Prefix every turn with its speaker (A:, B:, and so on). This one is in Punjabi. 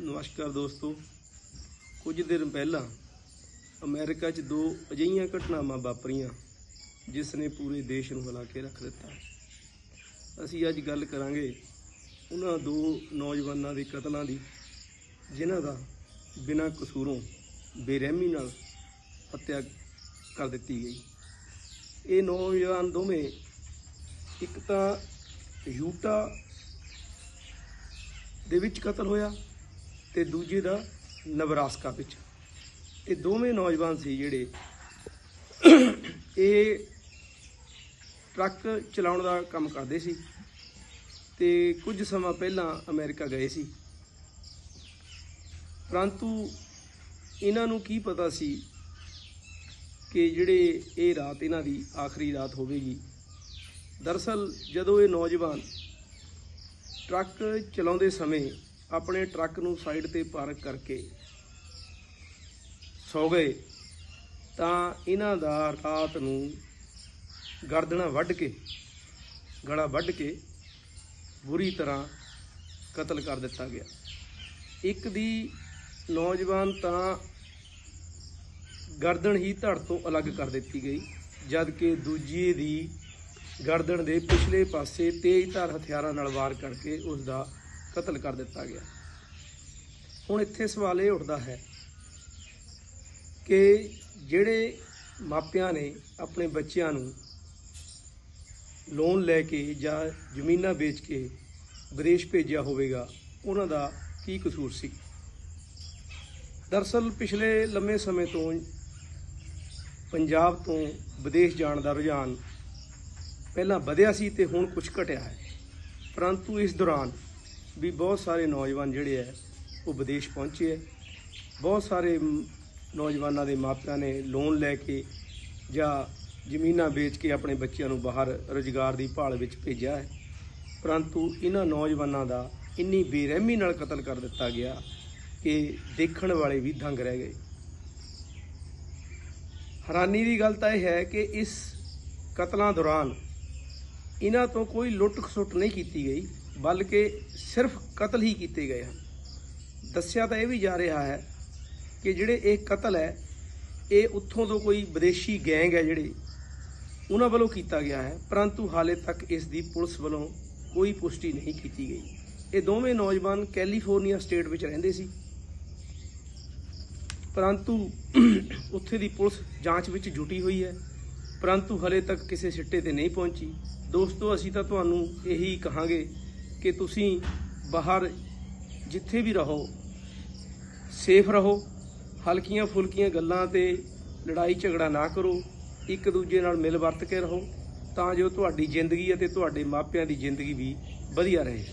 A: ਨਮਸਕਾਰ ਦੋਸਤੋ। ਕੁਝ ਦਿਨ ਪਹਿਲਾਂ ਅਮਰੀਕਾ 'ਚ ਦੋ ਅਜਿਹੀਆਂ ਘਟਨਾਵਾਂ ਵਾਪਰੀਆਂ, ਜਿਸ ਨੇ ਪੂਰੇ ਦੇਸ਼ ਨੂੰ ਹਿਲਾ ਕੇ ਰੱਖ ਦਿੱਤਾ। ਅਸੀਂ ਅੱਜ ਗੱਲ ਕਰਾਂਗੇ ਉਹਨਾਂ ਦੋ ਨੌਜਵਾਨਾਂ ਦੇ ਕਤਲਾਂ ਦੀ, ਜਿਨ੍ਹਾਂ ਦਾ ਬਿਨਾਂ ਕਸੂਰੋਂ ਬੇਰਹਿਮੀ ਨਾਲ ਹੱਤਿਆ ਕਰ ਦਿੱਤੀ ਗਈ। ਇਹ ਨੌਜਵਾਨ ਦੋਵੇਂ ਇੱਕ ਤਾਂ ਯੂਟਾ ਦੇ ਵਿੱਚ ਕਤਲ ਹੋਇਆ ਤੇ ਦੂਜੇ ਦਾ ਨਵਰਾਸਕਾ ਵਿੱਚ। ਇਹ ਦੋਵੇਂ ਨੌਜਵਾਨ ਸੀ ਜਿਹੜੇ ਇਹ ਟਰੱਕ ਚਲਾਉਣ ਦਾ ਕੰਮ ਕਰਦੇ ਸੀ ਤੇ ਕੁਝ ਸਮਾਂ ਪਹਿਲਾਂ ਅਮਰੀਕਾ ਗਏ ਸੀ। ਪਰੰਤੂ ਇਹਨਾਂ ਨੂੰ ਕੀ ਪਤਾ ਸੀ ਕਿ ਜਿਹੜੇ ਇਹ ਰਾਤ ਇਹਨਾਂ ਦੀ ਆਖਰੀ ਰਾਤ ਹੋਵੇਗੀ, ਦਰਅਸਲ ਜਦੋਂ ਇਹ ਨੌਜਵਾਨ ਟਰੱਕ ਚਲਾਉਂਦੇ ਸਮੇਂ ਆਪਣੇ ਟਰੱਕ ਨੂੰ ਸਾਈਡ ਤੇ ਪਾਰਕ ਕਰਕੇ ਸੌ ਗਏ, ਤਾਂ ਇਹਨਾਂ ਦਾ ਰਾਤ ਨੂੰ ਗਰਦਨਾਂ ਵੱਢ ਕੇ, ਗਲਾ ਵੱਢ ਕੇ ਬੁਰੀ ਤਰ੍ਹਾਂ ਕਤਲ ਕਰ ਦਿੱਤਾ ਗਿਆ। ਇੱਕ ਦੀ ਨੌਜਵਾਨ ਤਾਂ ਗਰਦਨ ਹੀ ਧੜ ਤੋਂ ਅਲੱਗ ਕਰ ਦਿੱਤੀ ਗਈ ਜਦ ਕਿ ਦੂਜੀ ਦੀ ਗਰਦਨ ਦੇ ਪਿਛਲੇ ਪਾਸੇ ਤੇਜ਼ ਧਾਰ ਹਥਿਆਰਾਂ ਨਾਲ ਵਾਰ ਕਰਕੇ ਉਸ ਦਾ ਕਤਲ ਕਰ ਦਿੱਤਾ ਗਿਆ। ਹੁਣ ਇੱਥੇ ਸਵਾਲ ਇਹ ਉੱਠਦਾ ਹੈ ਕਿ ਜਿਹੜੇ ਮਾਪਿਆਂ ਨੇ ਆਪਣੇ ਬੱਚਿਆਂ ਨੂੰ ਲੋਨ ਲੈ ਕੇ ਜਾਂ ਜ਼ਮੀਨਾਂ ਵੇਚ ਕੇ ਵਿਦੇਸ਼ ਭੇਜਿਆ ਹੋਵੇਗਾ, ਉਹਨਾਂ ਦਾ ਕੀ ਕਸੂਰ ਸੀ? ਦਰਸਲ ਪਿਛਲੇ ਲੰਮੇ ਸਮੇਂ ਤੋਂ ਪੰਜਾਬ ਤੋਂ ਵਿਦੇਸ਼ ਜਾਣ ਦਾ ਰੁਝਾਨ ਪਹਿਲਾਂ ਵਧਿਆ ਸੀ ਤੇ ਹੁਣ ਕੁਝ ਘਟਿਆ ਹੈ। ਪਰੰਤੂ ਇਸ ਦੌਰਾਨ ਵੀ ਬਹੁਤ ਸਾਰੇ ਨੌਜਵਾਨ ਜਿਹੜੇ ਹੈ, ਉਹ ਵਿਦੇਸ਼ ਪਹੁੰਚੇ ਹੈ। ਬਹੁਤ ਸਾਰੇ ਨੌਜਵਾਨਾਂ ਦੇ ਮਾਪਿਆਂ ਨੇ ਲੋਨ ਲੈ ਕੇ ਜਾਂ ਜ਼ਮੀਨਾਂ ਵੇਚ ਕੇ ਆਪਣੇ ਬੱਚਿਆਂ ਨੂੰ ਬਾਹਰ ਰੁਜ਼ਗਾਰ ਦੀ ਭਾਲ ਵਿੱਚ ਭੇਜਿਆ ਹੈ। ਪਰੰਤੂ ਇਹਨਾਂ ਨੌਜਵਾਨਾਂ ਦਾ ਇੰਨੀ ਬੇਰਹਿਮੀ ਨਾਲ ਕਤਲ ਕਰ ਦਿੱਤਾ ਗਿਆ ਕਿ ਦੇਖਣ ਵਾਲੇ ਵੀ ਦੰਗ ਰਹਿ ਗਏ। ਹੈਰਾਨੀ ਦੀ ਗੱਲ ਤਾਂ ਇਹ ਹੈ ਕਿ ਇਸ ਕਤਲਾਂ ਦੌਰਾਨ ਇਹਨਾਂ ਤੋਂ ਕੋਈ ਲੁੱਟ ਖਸੁੱਟ ਨਹੀਂ ਕੀਤੀ ਗਈ। ਬਲਕਿ ਸਿਰਫ ਕਤਲ ਹੀ ਕੀਤੇ ਗਏ ਹਨ। ਦੱਸਿਆ ਤਾਂ ਇਹ ਵੀ ਜਾ ਰਿਹਾ ਹੈ ਕਿ ਜਿਹੜੇ ਇਹ ਕਤਲ ਹੈ, ਇਹ ਉੱਥੋਂ ਤੋਂ ਕੋਈ ਵਿਦੇਸ਼ੀ ਗੈਂਗ ਹੈ ਜਿਹੜੇ, ਉਹਨਾਂ ਵੱਲੋਂ ਕੀਤਾ ਗਿਆ ਹੈ, ਪਰੰਤੂ ਹਾਲੇ ਤੱਕ ਇਸ ਦੀ ਪੁਲਿਸ ਵੱਲੋਂ ਕੋਈ ਪੁਸ਼ਟੀ ਨਹੀਂ ਕੀਤੀ ਗਈ। ਇਹ ਦੋਵੇਂ ਨੌਜਵਾਨ ਕੈਲੀਫੋਰਨੀਆ ਸਟੇਟ ਵਿੱਚ ਰਹਿੰਦੇ ਸੀ। ਪਰੰਤੂ ਉੱਥੇ ਦੀ ਪੁਲਿਸ ਜਾਂਚ ਵਿੱਚ ਜੁਟੀ ਹੋਈ ਹੈ। ਪਰੰਤੂ ਹਲੇ ਤੱਕ ਕਿਸੇ ਸਿੱਟੇ ਤੇ ਨਹੀਂ ਪਹੁੰਚੀ। ਦੋਸਤੋ, ਅਸੀਂ ਤਾਂ ਤੁਹਾਨੂੰ ਇਹੀ ਕਹਾਂਗੇ ਕਿ ਤੁਸੀਂ ਬਾਹਰ ਜਿੱਥੇ ਵੀ ਰਹੋ ਸੇਫ ਰਹੋ, ਹਲਕੀਆਂ ਫੁਲਕੀਆਂ ਗੱਲਾਂ ਤੇ ਲੜਾਈ ਝਗੜਾ ਨਾ ਕਰੋ, ਇੱਕ ਦੂਜੇ ਨਾਲ ਮਿਲ ਵਰਤ ਕੇ ਰਹੋ, ਤਾਂ ਜੋ ਤੁਹਾਡੀ ਜ਼ਿੰਦਗੀ ਅਤੇ ਤੁਹਾਡੇ ਮਾਪਿਆਂ ਦੀ ਜ਼ਿੰਦਗੀ ਵੀ ਵਧੀਆ ਰਹੇ।